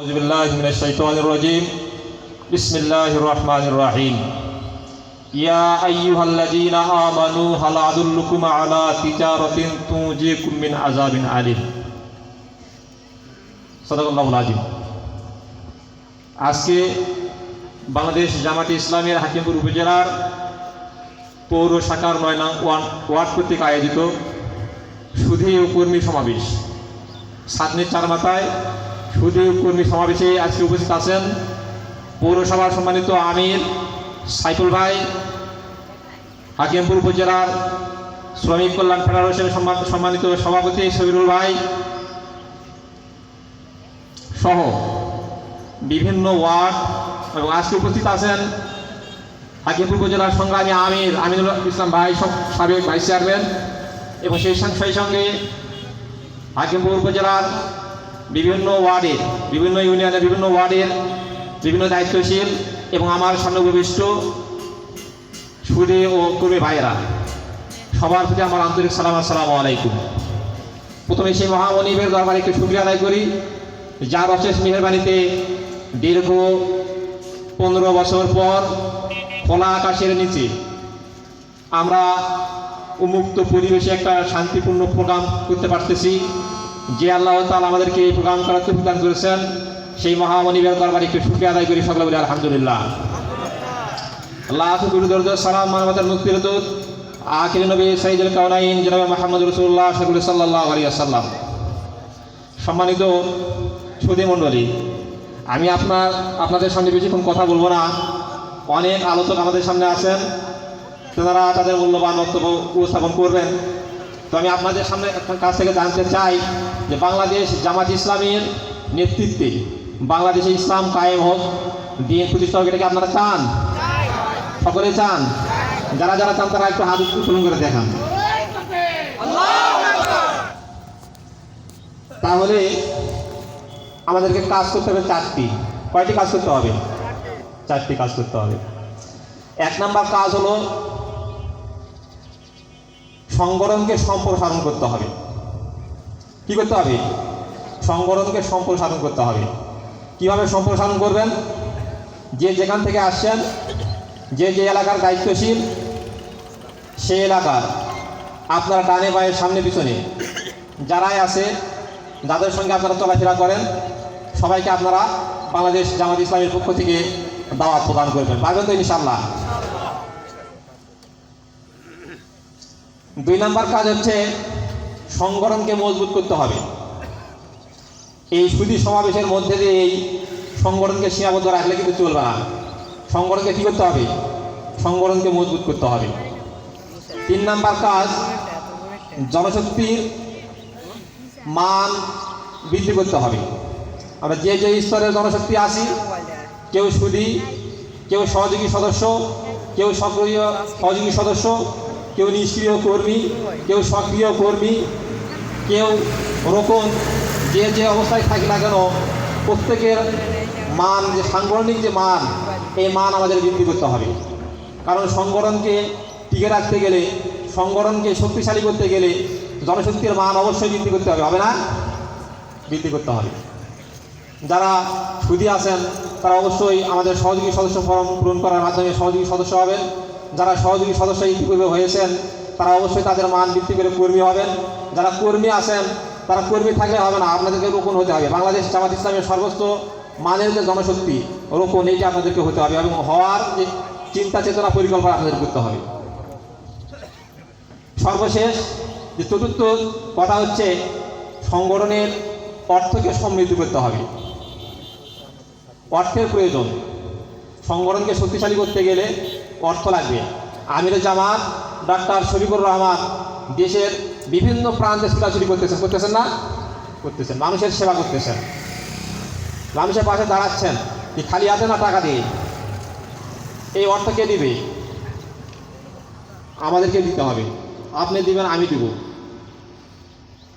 أعوذ بالله من الشيطان الرجيم بسم الله الرحمن الرحيم يا أيها الذين آمنوا هل أدلكم على تجارة تنجيكم من عذاب أليم صدق الله العظيم আজকে বাংলাদেশ জামাতে ইসলামের হাকিমপুর উপজেলার পৌর শাখার নয় নং ওয়ান ওয়ার্ড কর্তৃক আয়োজিত সুধী ও কর্মী সমাবেশ সাতনির চার মাথায় ও কর্মী সমাবেশে আজকে উপস্থিত আছেন পৌরসভার সম্মানিত আমির সাইফুল ভাই, হাকিমপুর উপজেলার শ্রমিক কল্যাণ ফেডারেশনের সম্মান- সম্মানিত সভাপতি সবিরুল ভাই সহ বিভিন্ন ওয়ার্ড এবং আজকে উপস্থিত আছেন হাকিমপুর উপজেলার সংগ্রামী আমির আমিনুল ইসলাম ভাই সব সাবেক ভাইস চেয়ারম্যান এবং সেই সঙ্গে হাকিমপুর উপজেলার বিভিন্ন ওয়ার্ডের, বিভিন্ন ইউনিয়নের বিভিন্ন ওয়ার্ডের বিভিন্ন দায়িত্বশীল এবং আমার উপবিষ্ট সুদে ও কর্মী ভাইয়েরা, সবার প্রতি আমার আন্তরিক সালাম আসসালামু আলাইকুম। প্রথমে সেই মহামনিবের দরবারে একটু শুক্রিয়া আদায় করি, যার অশেষ মেহরবানিতে দীর্ঘ পনেরো বছর পর খোলা আকাশের নিচে আমরা উন্মুক্ত পরিবেশে একটা শান্তিপূর্ণ প্রোগ্রাম করতে পারতেছি। যে আল্লাহ তালা আমাদেরকে এই প্রোগ্রাম করার তৌফিক দান করেছেন, সেই মহামনিবের দরবারে একটু শুক্রিয়া আদায় করি সকলে বলি, আলহামদুলিল্লাহ। আল্লাহ গুরুদর্দ সালাম, মানবতার মুক্তির দূত, আখির নবী সাইদুল কাউনাইন জনাব মাহমুদ রসুল্লাহ শকুল সাল্লাহ আলী আসাল্লাম সম্মানিত সুদী মণ্ডলী, আমি আপনার, আপনাদের সামনে বেশিক্ষণ কথা বলব না। অনেক আলোচক আমাদের সামনে আছেন তেনারা তাদের মূল্যবান বক্তব্য উপস্থাপন করবেন। তো আমি আপনাদের সামনে কাছ থেকে জানতে চাই যে বাংলাদেশ জামাত ইসলামের নেতৃত্বে বাংলাদেশে ইসলাম কায়েম হোক, দিন প্রতিষ্ঠা হোক এটাকে আপনারা চান? সকলে চান? যারা যারা চান তারা একটু হাত উত্তোলন করে দেখান। তাহলে আমাদেরকে কাজ করতে হবে চারটি। কয়টি কাজ করতে হবে? চারটি কাজ করতে হবে। এক নাম্বার কাজ হলো সংগঠনকে সম্প্রসারণ করতে হবে। কি করতে হবে? সংগঠনকে সম্প্রসারণ করতে হবে। কীভাবে সম্প্রসারণ করবেন? যে যেখান থেকে আসছেন, যে যে এলাকার দায়িত্বশীল, সে এলাকার, আপনারা ডানে বায়ের সামনে পিছনে। যারাই আছে, যাদের সঙ্গে আপনারা চলাফেরা করেন, সবাইকে আপনারা বাংলাদেশ জামাত ইসলামের পক্ষ থেকে দাওয়াত প্রদান করবেন। পারবেন তো ইনশাল্লাহ দুই নাম্বার কাজ হচ্ছে সংগঠনকে মজবুত করতে হবে। এই সুদী সমাবেশের মধ্যে দিয়ে এই সংগঠনকে সীমাবদ্ধ রাখলে কিন্তু চলবে না। সংগঠনকে কী করতে হবে? সংগঠনকে মজবুত করতে হবে। তিন নাম্বার কাজ, জনশক্তির মান বৃদ্ধি করতে হবে। আমরা যে যে স্তরের জনশক্তি আছি কেউ সুদী কেউ সহযোগী সদস্য, কেউ সক্রিয় সহযোগী সদস্য, কেউ নিষ্ক্রিয় কর্মী, কেউ সক্রিয় কর্মী কেউ রোকন যে যে অবস্থায় থাকি না কেন, প্রত্যেকের মান, যে সাংগঠনিক যে মান, এই মান আমাদের বৃদ্ধি করতে হবে। কারণ সংগঠনকে টিকে রাখতে গেলে, সংগঠনকে শক্তিশালী করতে গেলে জনশক্তির মান অবশ্যই বৃদ্ধি করতে হবে হবে না? বৃদ্ধি করতে হবে। যারা সুদী আছেন, তারা অবশ্যই আমাদের সহযোগী সদস্য ফর্ম পূরণ করার মাধ্যমে সহযোগী সদস্য হবেন। যারা সহযোগী সদস্য ইতিপূর্বে হয়েছেন, তারা অবশ্যই তাদের মান বৃদ্ধি করে কর্মী হবেন। যারা কর্মী আছেন, তারা কর্মী থাকলে হবে না, আপনাদেরকে রোপণ হতে হবে। বাংলাদেশ জামাত ইসলামের সর্বোচ্চ মানের যে জনশক্তি, রোপণ এইটা আপনাদেরকে হতে হবে এবং হওয়ার যে চিন্তা চেতনা পরিকল্পনা আপনাদের করতে হবে। সর্বশেষ যে চতুর্থ কথা হচ্ছে, সংগঠনের অর্থকে সমৃদ্ধ করতে হবে। অর্থের প্রয়োজন। সংগঠনকে শক্তিশালী করতে গেলে অর্থ লাগবে। আমির জামাত, ডাক্তার শফিকুর রহমান দেশের বিভিন্ন প্রান্তে ছোটাছুটি করতেছেন করতেছেন না? করতেছেন। মানুষের সেবা করতেছেন। মানুষের পাশে দাঁড়াচ্ছেন কি খালি হাতে না টাকা দিয়ে। এই অর্থ কে দিবে? আমাদেরকে দিতে হবে। আপনি দিবেন আমি দিব।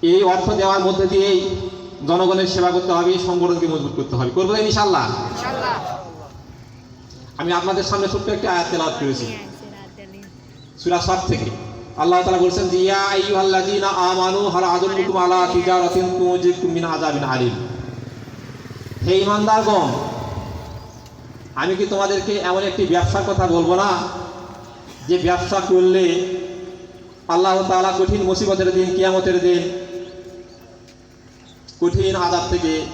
এই অর্থ দেওয়ার মধ্যে দিয়েই জনগণের সেবা করতে হবে সংগঠনকে মজবুত করতে হবে। করব ইনশাল্লাহ আমি আপনাদের সামনে ছোট্ট একটা আয়াত তেলাওয়াত করেছি। সূরা সাত থেকে। আল্লাহ তাআলা বলছেন যে, ইয়া আইয়ুহাল্লাযীনা আমানু, হাল আদুল্লুকুম আলা তিজারাতিন তুনজিকুম মিন আযাবিন আলিম। হে ইমানদারগণ আমি কি তোমাদেরকে এমন একটি ব্যবসার কথা বলব না? যে ব্যবসা করলে আল্লাহ তাআলা কঠিন মুসিবতের দিন, কিয়ামতের দিন কঠিন আজাব থেকে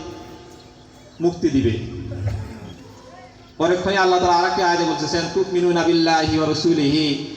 মুক্তি দিবে। পরেক্ষণে আল্লাহ তাআলা আরেকটি আয়াতে বলতেছেন, তুমিনুনা বিল্লাহি ওয়া রাসূলিহি।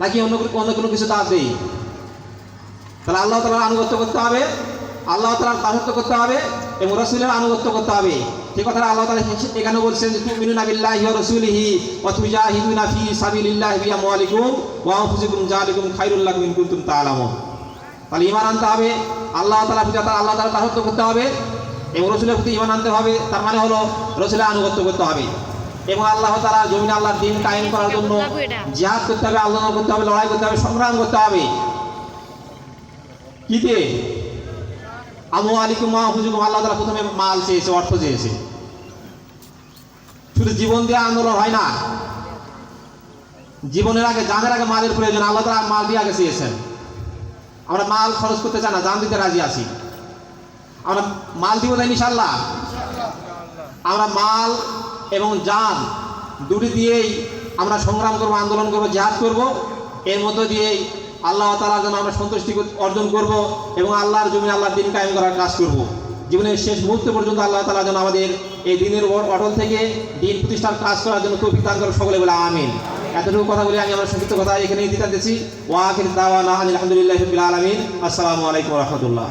নাকি অন্য অন্য কোনো কিছু দাওয়াত দিই তাহলে আল্লাহ তালার আনুগত্য করতে হবে। আল্লাহ তালার দাসত্ব করতে হবে এবং রসুলের আনুগত্য করতে হবে। যে কথাটা আল্লাহ তালা এখানে বলছেন যে, তুমিনুনা বিল্লাহি ওয়া রাসূলিহি ওয়া তুজাহিদুনা ফি সাবিলিল্লাহি বিআমওয়ালিকুম ওয়া আনফুসিকুম যালিকুম খায়রুল লাকুম ইন কুনতুম তাহলে ঈমান আনতে হবে। আল্লাহ তাআলা পূজা তার আল্লাহ তাআলা দাসত্ব করতে হবে এবং রসুলের প্রতি ঈমান আনতে হবে। তার মানে হলো, রসুলের আনুগত্য করতে হবে। এবং আল্লাহ তাআলা জমিনে আল্লাহর দিন কায়েম করার জন্য জিহাদ করতে হবে আল্লাহ করতে হবে লড়াই করতে হবে সংগ্রাম করতে হবে। কি দিয়ে? আমু আলিকুম মা হুজুকুম আল্লাহ তালা প্রথমে মাল চেয়েছে অর্থ চেয়েছে। শুধু জীবন দিয়ে আন্দোলন হয় না জীবনের আগে জানের আগে মালের প্রয়োজন আল্লাহ তালা মাল দিয়ে আগে চেয়েছেন। আমরা মাল খরচ করতে চাই না জান দিতে রাজি আছি। আমরা মাল দিব তাই ইনশাল্লাহ আমরা মাল এবং জান দুটি দিয়েই আমরা সংগ্রাম করব, আন্দোলন করব, জিহাদ করব। এর মধ্য দিয়েই আল্লাহ তালার জন্য আমরা সন্তুষ্টি অর্জন করব এবং আল্লাহর জমিনে আল্লাহর দিন কায়েম করার কাজ করব। জীবনের শেষ মুহূর্ত পর্যন্ত আল্লাহ তালা যেন আমাদের এই দিনের অটল থেকে দিন প্রতিষ্ঠার কাজ করার জন্য তৌফিক দান করে সকলে বলে আমিন। এতটুকু কথা বলে আমি আমার সংক্ষিপ্ত কথা এখানেই দিতে দিচ্ছি ওয়াকির দাওয়ানা আলহামদুলিল্লাহ আলমিন। আসসালামু আলাইকুম রহমতুল্লাহ।